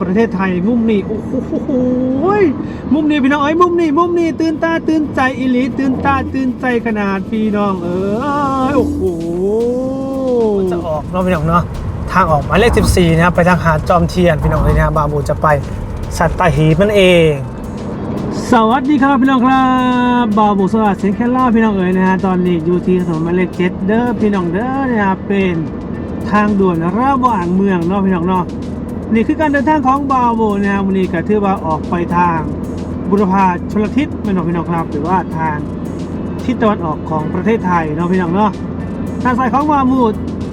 ประเทศไทยมุมนี้โอ้โหมุมนี้พี่น้องเอ้ยมุมนี้มุมนี้ตื่นตาตื่นใจอิลีตื่นตาตื่นใจขนาดพี่น้องเอ้ยโอ้โหจะออกเนาะพี่น้องเนาะทางออกหมายเลข14นะครับไปทางหาดจอมเทียนพี่น้องเลยนะบาบูจะไปสัตหีบนั่นเอง สวัสดีครับพี่น้องครับบาวบุสวัสดิ์เสียงแค่ล่าพี่น้องเอ๋ยนะฮะตอนนี้อยู่ที่ถนนหมายเลขเจ็ดเด้อพี่น้องเด้อนะครับเป็นทางด่วนระหว่างเมืองเนาะพี่น้องเนาะ นี่คือการเดินทางของบาวโบนะฮะวันนี้ก็ถือว่าออกไปทางบุรพาชลทิศพี่นองพี่น้องครับ หรือว่าทางทิศตะวันออกของประเทศไทยเนาะพี่น้องเนาะด้านซ้ายของบาบู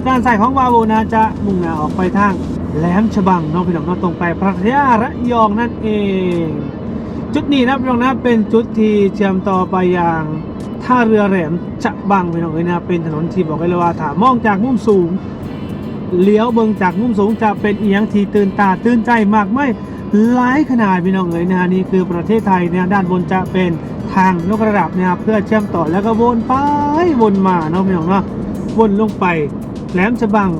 ด้านซ้ายของบาโบนะจะมุ่งหน้าออกไปทางแหลมฉบังเนาะพี่น้องเนาะตรงไปพัทยาระยองนั่นเอง จุดนี้นะพี่น้องนะเป็นจุดที่เชื่อมต่อไปยังท่าเรือแหลมฉบังพี่น้องเอ้ยนะเป็นถนนที่บอกเลยว่าถ้ามองจากมุมสูง เลี้ยวเบิงจากมุมสูงจะเป็นเอียงที่ตื่นตาตื่นใจมากไม่หลายขนาดพี่น้องเอ๋ยนะฮะนี่คือประเทศไทยเนี่ยด้านบนจะเป็นทางยกระดับนะครับเพื่อเชื่อมต่อแล้วก็วนไปวนมาเนาะพี่น้องเนาะวนลงไปแหลมฉบัง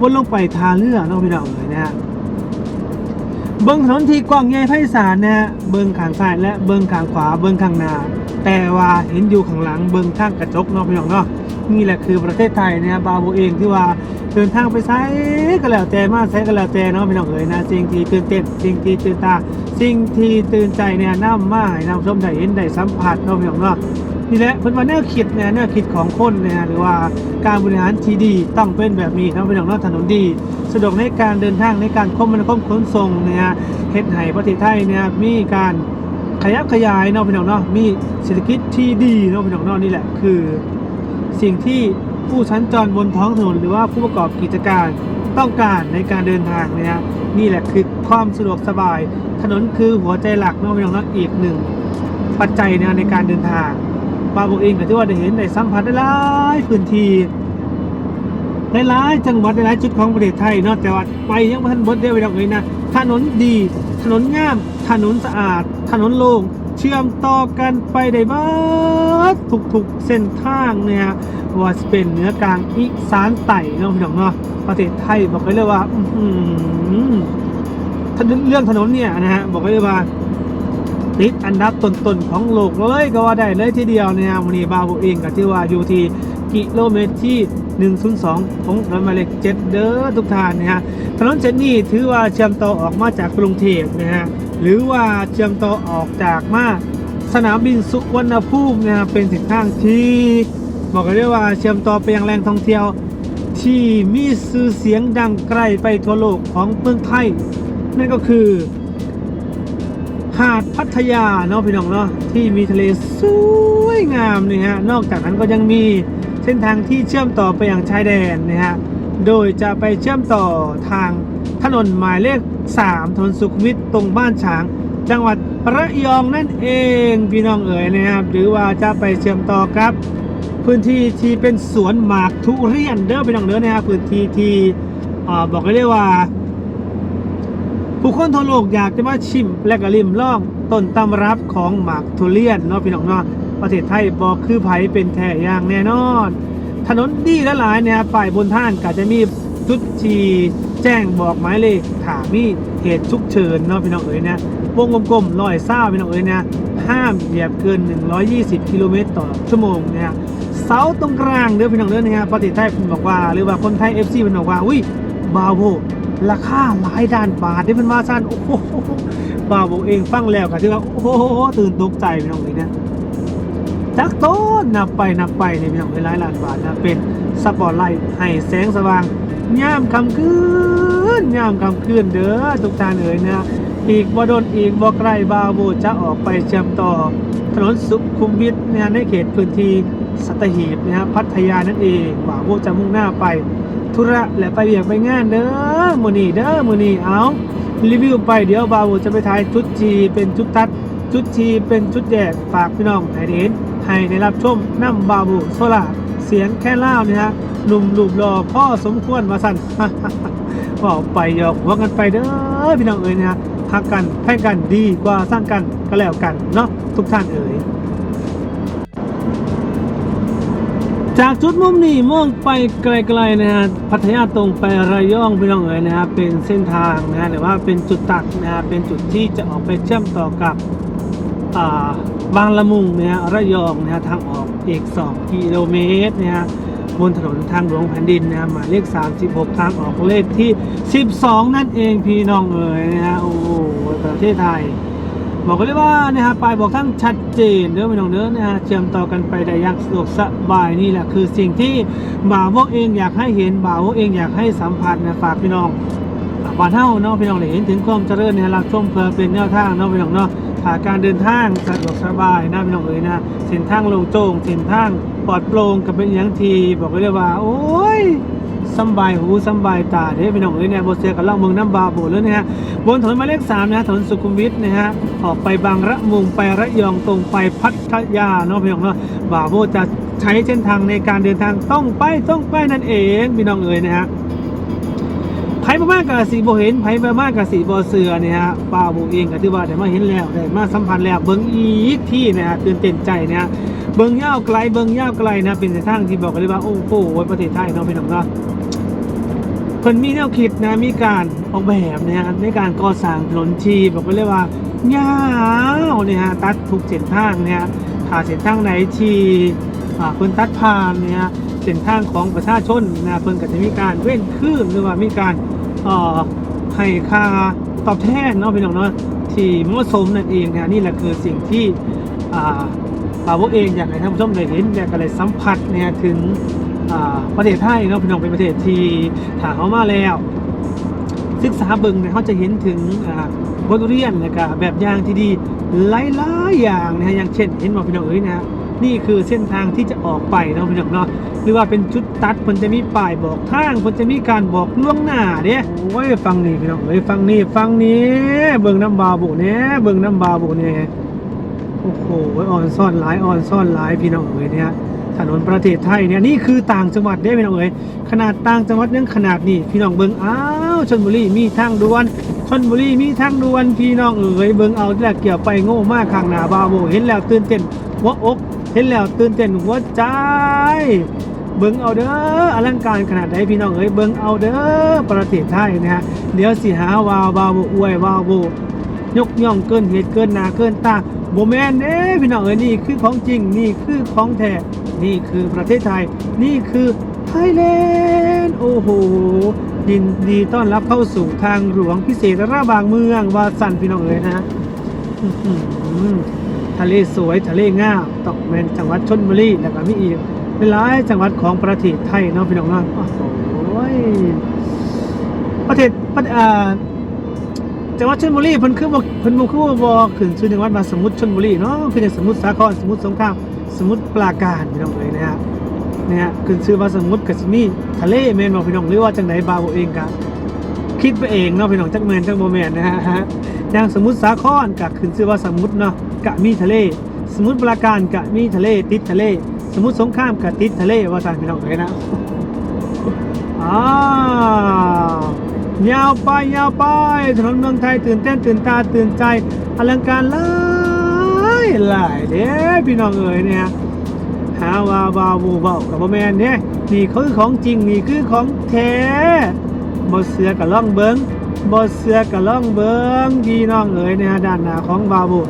วนลงไปทาเรือเนาะพี่น้องเอ๋ยนะฮะเบิ้งถนนที่กว้างใหญ่ไพศาลนะฮะเบิ้งข้างซ้ายและเบิ้งข้างขวาเบิ้งข้างหน้าแต่ว่าเห็นอยู่ข้างหลังเบิ้งข้างกระจกเนาะพี่น้องเนาะนี่แหละคือประเทศไทยนะฮะบาโบเองที่ว่า เดินทางไปไซก็แล้วแต่มาไซก็แล้วแต่เนาะพี่น้องเอ๋ยนะสิ่งที่ตื่นเต้นสิ่งที่ตื่นตาสิ่งที่ตื่นใจเนี่ยน้ำมาให้น้ำชมได้เห็นได้สัมผัสเนาะพี่น้องเนาะนี่แหละเป็นว่าแนวคิดเนี่ยแนวคิดของคนเนี่ยหรือว่าการบริหารที่ดีต้องเป็นแบบนี้เนาะพี่น้องเนาะถนนดี สะดวกในการเดินทางในการคมนาคมขนส่งเนี่ยเฮ็ดให้ประเทศไทยเนี่ยมีการขยับขยายเนาะพี่น้องเนาะมีเศรษฐกิจที่ดีเนาะพี่น้องเนาะนี่แหละคือ สิ่งที่ ผู้สัญจรบนท้องถนนหรือว่าผู้ประกอบกิจการต้องการในการเดินทางนี่ยนี่แหละคือความสะดวกสบาย ถนนคือหัวใจหลักนาะพี่น้องเนอีกหนึ่งปัจจัยเนี่ยในการเดินทางบาโบเองก็ถือว่าได้เห็นได้สัมผัสได้หลายพื้นที่หลายๆจังหวัดหลายจุดของประเทศไทยเนาะแต่ว่าไปยังบ่ทันบดเดียวไปดอกเลยนะถนนดี ถนนงาม ถนนสะอาด ถนนโล่ง เชื่อมต่อกันไปได้เบิดทุกๆเส้นทางเนี่ย ว่าจะเป็นเนื้อกลางอีสานใต้เนาะพี่น้องเนาะประเทศไทยบอกไว้เลยว่าอื้อหือถนนเรื่องถนนเนี่ยนะฮะบอกไว้เลยว่าติดอันดับต้นๆของโลกเลยก็ว่าได้เลยทีเดียวเนี่ยวันนี้บาโบเองก็ที่ว่าอยู่ที่กิโลเมตรที่ 102 ของถนนหมายเลข7เด้อทุกท่านนะฮะถนนเส้นนี้ถือว่าเชื่อมต่อออกมาจากกรุงเทพนะฮะ หรือว่าเชื่อมต่อออกจากมาสนามบินสุวรรณภูมินะฮะเป็นส้นทางที่บอกกันได้ว่าเชื่อมต่อไปยังแหล่งท่องเที่ยว ที่มีชื่อเสียงดังไกลไปทั่วโลกของเมืองไทยนั่นก็คือ หาดพัทยาเนาะพี่น้องเนาะที่มีทะเลสวยงามนี่ฮะนอกจากนั้นก็ยังมีเส้นทางที่เชื่อมต่อไปยังชายแดนนะฮะโดยจะไปเชื่อมต่อทาง ถนนหมายเลข 3 ถนนสุขุมวิทตรงบ้านฉาง จังหวัดระยองนั่นเองพี่น้องเอ๋ยนะครับ หรือว่าจะไปเชื่อมต่อครับ พื้นที่ที่เป็นสวนหมากทุเรียนเด้อพี่น้องเด้อนะครับพื้นที่ที่บอกได้เลยว่า ผู้คนทั่วโลกอยากจะมาชิมและก็ริมลองต้นตำรับของหมากทุเรียนเนาะพี่น้องเนาะประเทศไทยบอกคือไผเป็นแท้อย่างแน่นอน ถนนดีและหลายเนี่ยป้ายบนท่านก็จะมี จุดที่แจ้งบอกหมายเลขถามีเหตุฉุกเฉินเนาะพี่น้องเอ๋ยนะวงกลมๆลอยซ่าพี่น้องเอ๋ยนะห้ามเหยียบเกิน 120 กิโลเมตรต่อชั่วโมงนะฮะเสาตรงกลางเด้อพี่น้องเด้อนะฮะประเทศไทยเพิ่บอกว่าหรือว่าคนไทย FC เพิ่นบอกว่าอุ้ยบาโวราคาหลายด้านบาทได้เป็นว่าสั้นโอ้โหบ่าวบอกเองฟังแล้วก็ถือว่าโอ้โหตื่นตกใจพี่น้องเลยนะจักโต้นนับไปนับไปเนี่ยพี่น้องหลายล้านบาทนะเป็นสปอร์ตไลท์ให้แสงสว่าง ย่ามคำคืนย่ามคำคืนเด้อทุกท่านเอ๋ยนะอีกบ่โดนอีกบ่ไกลบาโบจะออกไปเชื่อมต่อ ถนนสุขุมวิทนะในเขตพื้นที่สัตหีบนะฮะพัทยานั่นเองบาโบจะมุ่งหน้าไป ธุระและไปเบียกไปงานเด้อมือนี่เด้อมือนี่เอารีวิวไปเดี๋ยวบาวจะไปถ่ายชุดจีเป็นชุดตัดชุดจีเป็นชุดแดดฝากพี่น้องให้ได้เห็นให้ได้รับชมน้ำบาบูโซล่า เสียงแค่เล่าเนี่ยฮะหนุ่มหลุมรอพ่อสมควรมาสั่นบอกไปหยอกหัวกันไปเด้อพี่น้องเอ๋ยนะฮะพักกันแพ่งกันดีกว่าสร้างกันก็แล้วกันเนาะทุกท่านเอ๋ยจากจุดมุมนี้มองไปไกลๆนะฮะพัทยาตรงไประยองพี่น้องเอ๋ยนะฮะเป็นเส้นทางนะฮะหรือว่าเป็นจุดตัดนะฮะเป็นจุดที่จะออกไปเชื่อมต่อกับอ่าบางละมุงนะฮะระยองนะฮะทางออก อีก 2 กิโลเมตรนะฮะบนถนนทางหลวงแผ่นดินนะฮะหมายเลข 36 ทางออกเลขที่ 12 นั่นเองพี่น้องเอ๋ยนะฮะโอ้ประเทศไทย บอกเลยว่านะฮะปลายบอกทั้งชัดเจนเด้อพี่น้องเด้อนะฮะเชื่อมต่อกันไปได้อย่างสะดวกสบายนี่แหละคือสิ่งที่บ่าวกเองอยากให้เห็นบ่าวกเองอยากให้สัมผัสนะฝากพี่น้องอ่าบ้านเฮาเนาะพี่น้องได้เห็นถึงความเจริญในรับชมเพื่อเป็นแนวทางเนาะพี่น้องเนาะาการเดินทางสะดวกสบายนะพี่น้องเอ๋ยนะเส้นทางโล่งโจงเส้นทางปลอดโปร่งกับเป็นอย่างทีบอกเลยว่า โอ้ยสบายหูสบายตาเด้พี่น้องเอ้ยเนี่ยโบเซียกับเล่าเมืองน้ำบาโบเลยนะฮะบนถนนหมายเลขสามนะถนนสุขุมวิทนะฮะออกไปบางระมุงไประยองตรงไปพัทยาเนาะพี่น้องเนาะบาโบจะใช้เส้นทางในการเดินทางต้องไปต้องไปนั่นเองพี่น้องเอ้ยนะฮะ มาณกับสีโบเห็นไผ่ประมาณกับสีโบเสือเนี่ยฮะป้าโบเองก็ถือว่าได้มาเห็นแล้วได้มาสัมผัสแล้วเบิ้งอีกที่นะฮะตื่นเต้นใจนะฮะเบิ้งยาวไกลเบิ้งยาวไกลนะเป็นเส้นทางที่บอกกันเลยว่าโอ้โหประเทศไทยเนาะพี่น้องเนาะเพิ่นมีแนวคิดนะมีการออกแบบนะฮะในการก่อสร้างถนนชีบอกไปเลยว่ายาวเนี่ยฮะตัดทุกเส้นทางเนี่ยฮะถ้าเส้นทางไหนชีเพิ่นตัดผ่านเนี่ยเส้นทางของประชาชนนะเพิ่นก็จะมีการเว้นคืนหรือว่ามีการ อ่อให้ค่าตอบแทนเนาะพี่น้องเนาะที่เหมาะสมนั่นเองนะนี่แหละคือสิ่งที่อ่าป่าวกเองอยากให้ท่านผู้ชมได้เห็นอยากอะไรสัมผัสเนี่ยถึงประเทศไทยเนาะพี่น้องเป็นประเทศที่ถาเขามาแล้ว ศึกษาเบิ่งเนี่ยเขาจะเห็นถึงบทเรียนและก็แบบอย่างที่ดีหลายๆอย่างนะฮะอย่างเช่นเห็นบอกพี่น้องเอ้ยนะฮะนี่คือเส้นทางที่จะออกไปเนาะพี่น้องเนาะ หรือว่าเป็นจุดตัดมันจะมีป้ายบอกทางมันจะมีการบอกล่วงหน้าเด้โอ้ยฟังนี่พี่น้องเอ้ยฟังนี่ฟังนี่เบิ่งน้ำบาบุเนี่ยเบิ่งน้ำบาบุเนี่ยโอ้โหอ่อนซ่อนหลายอ่อนซ่อนหลายพี่น้องเอ๋ยเนี่ยถนนประเทศไทยเนี่ยนี่คือต่างจังหวัดได้พี่น้องเอ๋ยขนาดต่างจังหวัดยังขนาดนี้พี่น้องเบิ่งอ้าวชลบุรีมีทางด่วนชลบุรีมีทางด่วนพี่น้องเอ๋ยเบิ่งเอาแต่เกี่ยวไปโง่มากข้างหน้าบาโบเห็นแล้วตื่นเต้นหัวอกเห็นแล้วตื่นเต้นหัวใจ เบิ่งเอาเด้ออลังการขนาดไหนพี่น้องเอ๋ยเบิ่งเอาเด้อประเทศไทยนะฮะเดี๋ยวสิหาวาบาโบอวยวาโบยกย่องเกินเหตุเกินนาเกินตาโบแมนเด้พี่น้องเอ๋ยนี่คือของจริงนี่คือของแท้นี่คือประเทศไทย นี่คือไทยแลนด์โอ้โหยินดีต้อนรับเข้าสู่ทางหลวงพิเศษระบางเมืองวาสันพี่น้องเอ๋ยนะฮะทะเลสวยทะเลงามตอกแมนจังหวัดชนบุรีแล้วก็มีอีก หลายจังหวัดของประเทศไทยเนาะพี่น้องเนาะโอ้โหประเทศประเอ่าจังหวัดชลบุรีเพิ่นคือบ่เพิ่นบ่คือว่าบ่ขึ้นชื่อจังหวัดมาสมุทรชลบุรีเนาะคือจังสมุทรสาครสมุทรสงครามสมุทรปราการพี่น้องเอ้ยนะฮะนะฮะขึ้นชื่อว่าสมุทรก็สิมีทะเลแม่นบ่พี่น้องหรือว่าจังไดบาบ่เองก็คิดไปเองเนาะพี่น้องจักแม่นจักบ่แม่นนะฮะฮะอย่างสมุทรสาครก็ขึ้นชื่อว่าสมุทรเนาะก็มีทะเล สมุทรปราการก็มีทะเลติดทะเล สมุทรสงครามก็ติดทะเลว่าซั่นพี่น้องเอ้ยนะอ้าวยาวไปยาวไปถนนเมืองไทยตื่นเต้นตื่นตาตื่นใจอลังการหลายหลายเด้พี่น้องเอ๋ยเนี่ยหาว่าบาวูเบากับบ่อแมนเนี่ยนี่คือของจริงนี่คือของแท้บ่เสือกับล่องเบิงบ่เสือกับล่องเบิงพี่น้องเอ๋ยเนี่ยด้านหน้าของบาวู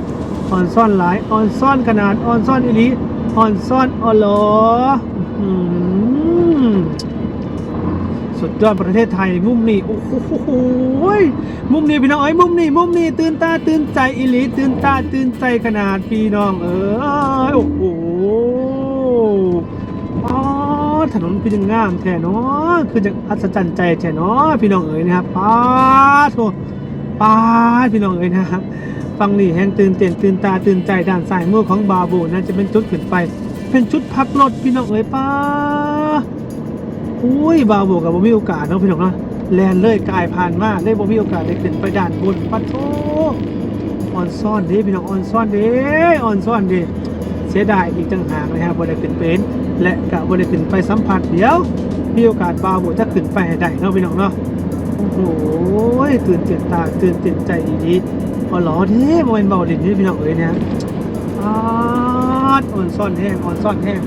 ออนซ่อนหลายออนซ่อนขนาดออนซ่อนอีลี อ่อนซ่อนออโลอื้อหือสุดยอดประเทศไทยมุมนี้โอ้โหมุมนี้พี่น้องเอ้ยมุมนี้มุมนี้ตื่นตาตื่นใจอิลีตื่นตาตื่นใจขนาดพี่น้องเอ้ยโอ้โหอ๋อถนนคือจังงามแท้เนาะคือจังอัศจรรย์ใจแท้เนาะพี่น้องเอ้ยนะครับป้าดโถป้าดพี่น้องเอ้ยนะครับ ฟังนี่แห่งตื่นเต้นตื่นตาตื่นใจด้านซ้ายมือของบาบูนะจะเป็นจุดขึ้นไป เป็นชุดพักรถพี่น้องเอ้ยป้าอุ้ยบาวโบกับบ่มีโอกาสเนาะพี่น้องเนาะแลนเลยกายผ่านมาได้บ่มีโอกาสได้ขึ้นไปด่านบนปัดโทออนซ่อนเด้พี่น้องออนซ่อนเด้ออนซ่อนเด้เสียดายอีกจังหากนะครับบ่ได้ขึ้นเป็นและก็บ่ได้ขึ้นไปสัมผัสเดี๋ยวมีโอกาสบาวโบจะขึ้นไปให้ได้เนาะพี่น้องเนาะโอ้โหตื่นเต้นตาตื่นเต้นใจอีดี พอหลอเด้บ่แม่นเบาลิ้นเด้พี่น้องเอ้ยเนี่ยอาดออนซ่อนแห้งออนซ่อนแห้ง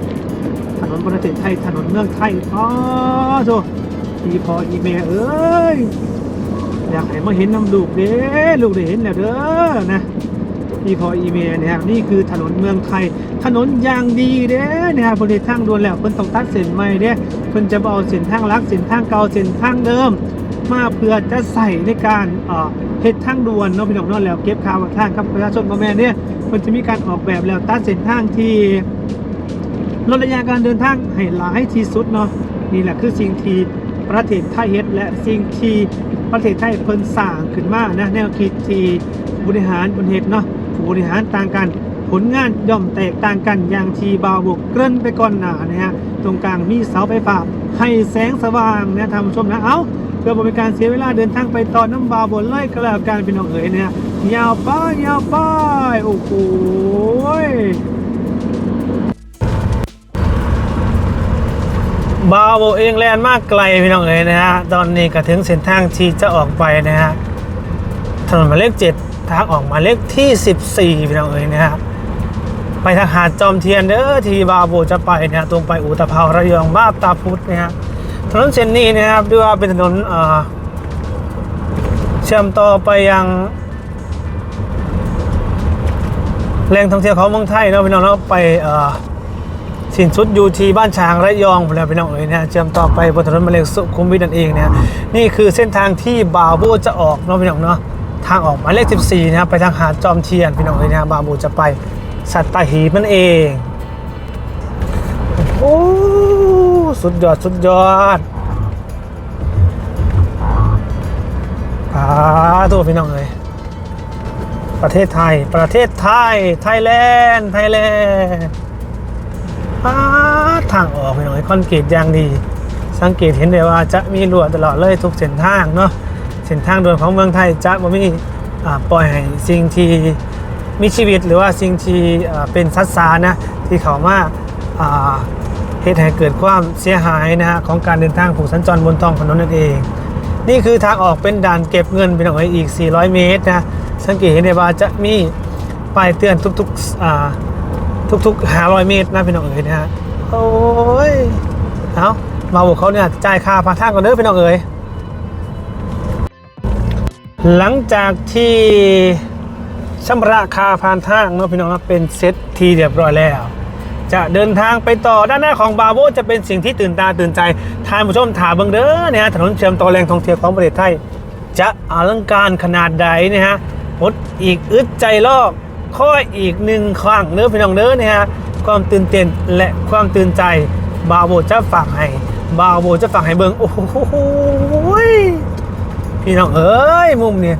ถนนประเทศไทยถนนเมืองไทยอ๋อโธ่อีพออีเมเอ้ยอยากให้มาเห็นน้ำลูกเด้ลูกได้เห็นแล้วเด้อนะอีพออีเมเนี่ยครับนี่คือถนนเมืองไทย ถนนยางดีเด้นะครับบริเวณทางด่วนแล้วเพิ่นต้องตัดเส้นใหม่เด้เพิ่นจะเอาเส้นทางลักเส้นทางเก่าเส้นทางเดิม มาเพื่อจะใส่ในการเฮ็ดทางด่วนเนาะพี่น้องเนาะแล้วเก็บค่าวทางกับประชาชนบ่แม่เนี่ยมันจะมีการออกแบบแล้วตัดเส้นทางที่ลดระยะการเดินทางให้หลายที่สุดเนาะนี่แหละคือสิ่งที่ประเทศไทยเฮ็ดและสิ่งที่ประเทศไทยเพิ่นสร้างขึ้นมานะแนวคิดที่บริหารบนเฮ็ดเนาะผู้บริหารต่างกัน ผลงานย่อมแตกต่างกันอย่างทีบาวบกเกริ่นไปก่อนหนานะฮะตรงกลางมีเสาไฟฟ้าให้แสงสว่างนะท่านผู้ชมนะเอ้าเพื่อบ่เป็นการเสียเวลาเดินทางไปตอนน้ำบาบนไล่ก็แล้วกันเป็นน้องเอ๋ยเนี่ยยาวไปยาวไปโอ้โหบาโบเองแลนมากไกลพี่น้องเอ๋ยนะฮะตอนนี้ก็ถึงเส้นทางที่จะออกไปนะฮะถนนหมายเลขเจ็ดทางออกมาเลขที่ 14พี่น้องเอ๋ยนะฮะ ไปทางหาดจอมเทียนเด้อที่บาโบจะไปนะตรงไปอุตภเปาระยองมาบตาพุธนะฮะถนนเส้นนี้นะครับด้วยว่าเป็นถนนเชื่อมต่อไปยังแหล่งท่องเที่ยวของเมืองไทยเนาะพี่น้องเนาะไปสินสุดยูทีบ้านช้างระยองไปแล้วพี่น้องเอ๋ยนะเชื่อมต่อไปบนถนนมายเลขสุขุมวิทนั่นเองเนี่ยนี่คือเส้นทางที่บาโบจะออกเนาะพี่น้องเนาะทางออกหมายเลข 14 นะครับไปทางหาดจอมเทียนพี่น้องเอ๋ยนะฮะบาโบจะไป สัตหีบนั่นเอง โอ้สุดยอดสุดยอดอาตัวพี่น้องเลยประเทศไทย ประเทศไทย ไทยแลนด์ ไทยแลนด์าทางออกพี่น้องคอนกรีตอย่างดี สังเกตเห็นได้ว่าจะมีรั้วตลอดเลยทุกเส้นทางเนาะ เส้นทางด่วนของเมืองไทยจะบ่มีปล่อยให้สิ่งที่ มีชีวิตหรือว่าสิ่งที่เป็นสัตว์สานะที่เขามาเหตุให้เกิดความเสียหายนะฮะของการเดินทางผู้สัญจรบนท้องถนนนั่นเอง นี่คือทางออกเป็นด่านเก็บเงินเป็นออกไปอีก 400 เมตรนะสังเกตเห็นได้ว่าจะมีป้ายเตือนทุกๆทุกๆ500 เมตรนะพี่น้องเอ๋ยนะฮะโอ้ยเอามาบอกเขาเนี่ยจ่ายค่าพาทางก่อนเด้อพี่น้องเอ๋ยหลังจากที่ ชำระคาผ่านทางเนาะพี่น้องเป็นเซตทีเรียบร้อยแล้ว จะเดินทางไปต่อด้านหน้าของบาโบจะเป็นสิ่งที่ตื่นตาตื่นใจทานผู้ชมถามเบิงเด้อเนี่ยฮะถนนเชื่อมต่อแหล่งท่องเที่ยวของประเทศไทย จะอลังการขนาดใดนะฮะอดอีกอึดใจลอกค่อยอีกหนึ่งครั้งเด้อพี่น้องเด้อเนี่ยฮะความตื่นเต้นและความตื่นใจบาโบจะฝากให้บาโบจะฝากให้เบิงโอ้โหพี่น้องเอ้ยมุมเนี่ย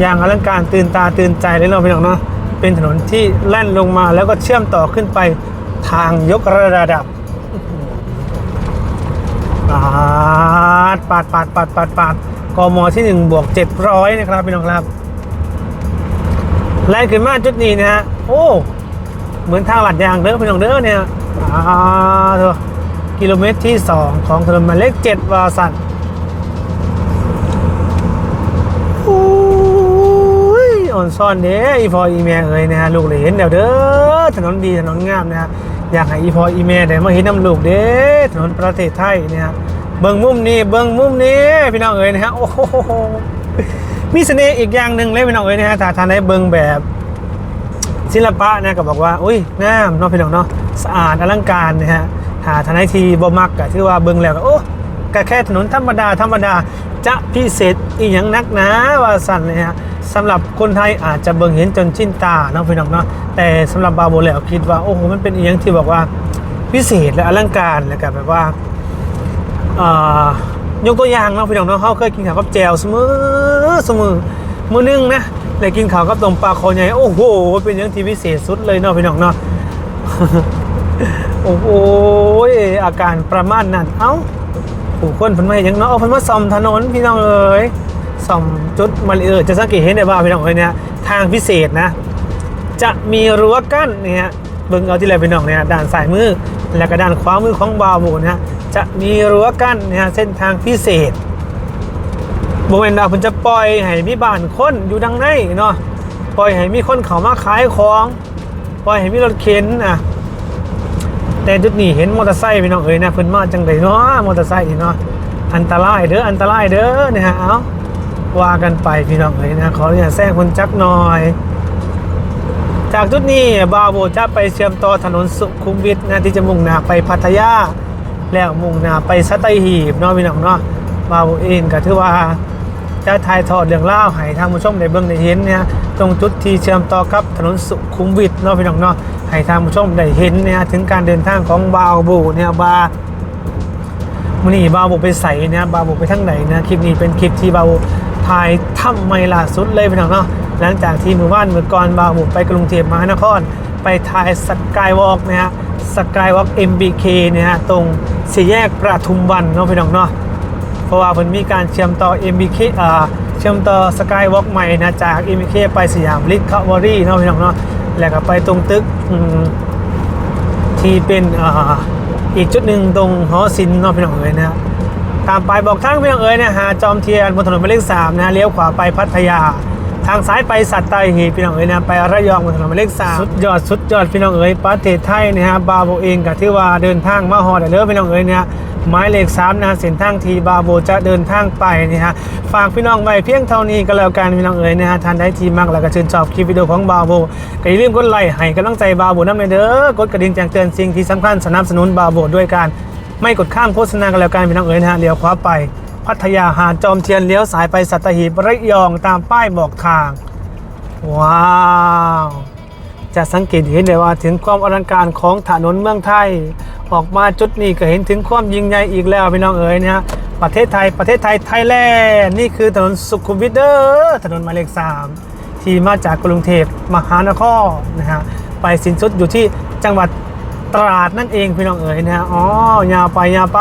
อย่างอลังการตื่นตาตื่นใจเลยเนาะพี่น้องเนาะเป็นถนนที่แล่นลงมาแล้วก็เชื่อมต่อขึ้นไปทางยกระดับปาดปาดปาดปาดปาดปาดกมที่1บวก700 นะครับพี่น้องครับแล่นขึ้นมาจุดนี้นะฮะโอ้เหมือนทางหลัดยางเด้อพี่น้องเด้อเนี่ยอ่าเถอะกิโลเมตรที่ 2 ของถนนหมายเลข7วาสัน นซ่อนเด้อีพออีเมลเอ้ยนะฮะลูกเลยเห็นเดี๋ยวเด้อถนนดีถนนงามนะฮะอยากให้อีพออีเมลได้มาเห็นน้ำลูกเด้ถนนประเทศไทยเนี่ยฮะเบิ้งมุมนี้เบิ้งมุมนี้พี่น้องเอ้ยนะฮะโอ้โหมีเสน่ห์อีกอย่างหนึ่งเลยพี่น้องเอ้ยนะฮะถ้าทานได้เบิ้งแบบศิลปะนะก็บอกว่าอุ้ยงามเนาะพี่น้องเนาะสะอาดอลังการนะฮะถ้าทานได้ทีบ่มักก็ถือว่าเบิ้งแล้วก็โอ้ก็แค่ถนนธรรมดาธรรมดาจะพิเศษอีหยังนักนะว่าสั่นเลยฮะ สำหรับคนไทยอาจจะเบิ่งเห็นจนชินตาเนาะพี่น้องเนาะแต่สำหรับบาโบแล้วคิดว่าโอ้โหมันเป็นอีหยังที่บอกว่าพิเศษและอลังการแล้วก็แบบว่าอ่ายกตัวอย่างเนาะพี่น้องเนาะเขาเคยกินข้าวกับแจวเสมอเสมอมือนึงนะเลยกินข้าวกับต้มปลาคอใหญ่โอ้โหเป็นอยังที่พิเศษสุดเลยเนาะพี่น้องเนาะโอ้โหอาการประมาณนั้นเอ้าผู้คนเพิ่นมาเฮ็ดหยังเนาะเอาพิ่นมาซ่อมถนนพี่น้องเอ้ย ซ่อมจุดมาเออจะสังเกตเห็นได้ว่าพี่น้องเอ้ยเนี่ยทางพิเศษนะ จะมีรั้วกั้นเนี่ยเบิ่งเอาที่ไรพี่น้องเนี่ยด้านซ้ายมือแล้วก็ด้านขวามือของบาวโบนะฮะจะมีรั้วกั้นเนี่ยเส้นทางพิเศษบ่แม่นว่าเพิ่นจะปล่อยให้มีบ้านคนอยู่ดังในเนาะปล่อยให้มีคนเข้ามาขายของปล่อยให้มีรถเข็นอะแต่จุดนี้เห็นมอเตอร์ไซค์พี่น้องเอ๋ยนะเพิ่นมาจังไดเนาะมอเตอร์ไซค์เนาะอันตรายเด้ออันตรายเด้อเนี่ยฮะเอา ว่ากันไปพี่น้องเอ๋ยนะขออนุญาตแซงคนจักหน่อย จากจุดนี้บาโบจะไปเชื่อมต่อถนนสุขุมวิทนะที่จะมุ่งหน้าไปพัทยาแล้วมุ่งหน้าไปสัตหีบเนาะพี่น้องเนาะบาโบเองก็ถือว่าจะถ่ายทอดเรื่องเล่าให้ทางผู้ชมได้เบิ่งได้เห็นเนี่ยตรงจุดที่เชื่อมต่อกับถนนสุขุมวิทเนาะพี่น้องเนาะให้ทางผู้ชมได้เห็นเนี่ยถึงการเดินทางของบาโบเนี่ยบามื่อนี้บาวบุไปใส่เนะบาวบุไปทั้งไหนนะคลิปนี้เป็นคลิปที่บาวบุ ถ่ายทำไมล่าสุดเลยพี่น้องเนาะหลังจากที่มือว่านมือก่อนบาวบุไปกรุงเทพมหานคร ไปถ่ายสกายวอล์กนะฮะสกายวอล์ก MBK เนี่ยฮะตรงสี่แยกประทุมวันเนาะพี่น้องเนาะเพราะว่ามันมีการเชื่อมต่อ MBK อ่าเชื่อมต่อสกายวอล์กใหม่นะจาก MBK ไปสยามลิทคาวอรี่เนาะพี่น้องเนาะแล้วก็ไปตรงตึกที่เป็นอ่าอีกจุดหนึ่งตรงหอศิลป์เนอกพี่น้องเอ๋ยนะฮะ ตามไปบอกทางพี่น้องเอ๋ยนะฮะจอมเทียนบนถนนหมายเลขสามนะเลี้ยวขวาไปพัทยา ทางซ้ายไปสัตหีพี่น้องเอ๋ยนะไประยองบนถนนหมายเลขสามสุดยอดสุดยอดพี่น้องเอ๋ยประเทศไทยนะฮะบาโบเองกับที่ว่าเดินทางมาฮอดเด้อพี่น้องเอ๋ยเนี่ยหมายเลขสามนะฮะเส้นทางทีบาโบจะเดินทางไปนี่ฮะฝากพี่น้องไว้เพียงเท่านี้ก็แล้วกันพี่น้องเอ๋ยนะฮะท่านได้ทีมักแล้วก็ชื่นชอบคลิปวิดีโอของบาโบก็อย่าลืมกดไลค์ให้กำลังใจบาโบน้ำในเด้อกดกระดิ่งแจ้งเตือนสิ่งที่สำคัญสนับสนุนบาโบด้วยการ ไม่กดข้ามโฆษณากันแล้วกันพี่น้องเอ๋ยนะฮะเลี้ยวขวาไป พัทยาหาดจอมเทียนเลี้ยวสายไปสัตหีบระยองตามป้ายบอกทาง ว้าวจะสังเกตเห็นได้ว่าถึงความอลังการของถนนเมืองไทย ออกมาจุดนี้ก็เห็นถึงความยิ่งใหญ่อีกแล้วพี่น้องเอ๋ยนะฮะประเทศไทยประเทศไทยไทยแลนด์นี่คือถนนสุขุมวิทเดอร์ถนนหมายเลขสามที่มาจากกรุงเทพมหานครนะฮะไปสิ้นสุดอยู่ที่จังหวัด ตราดนั่นเองพี่น้องเอ๋ยนะฮะอ๋อยาวไปยาวไป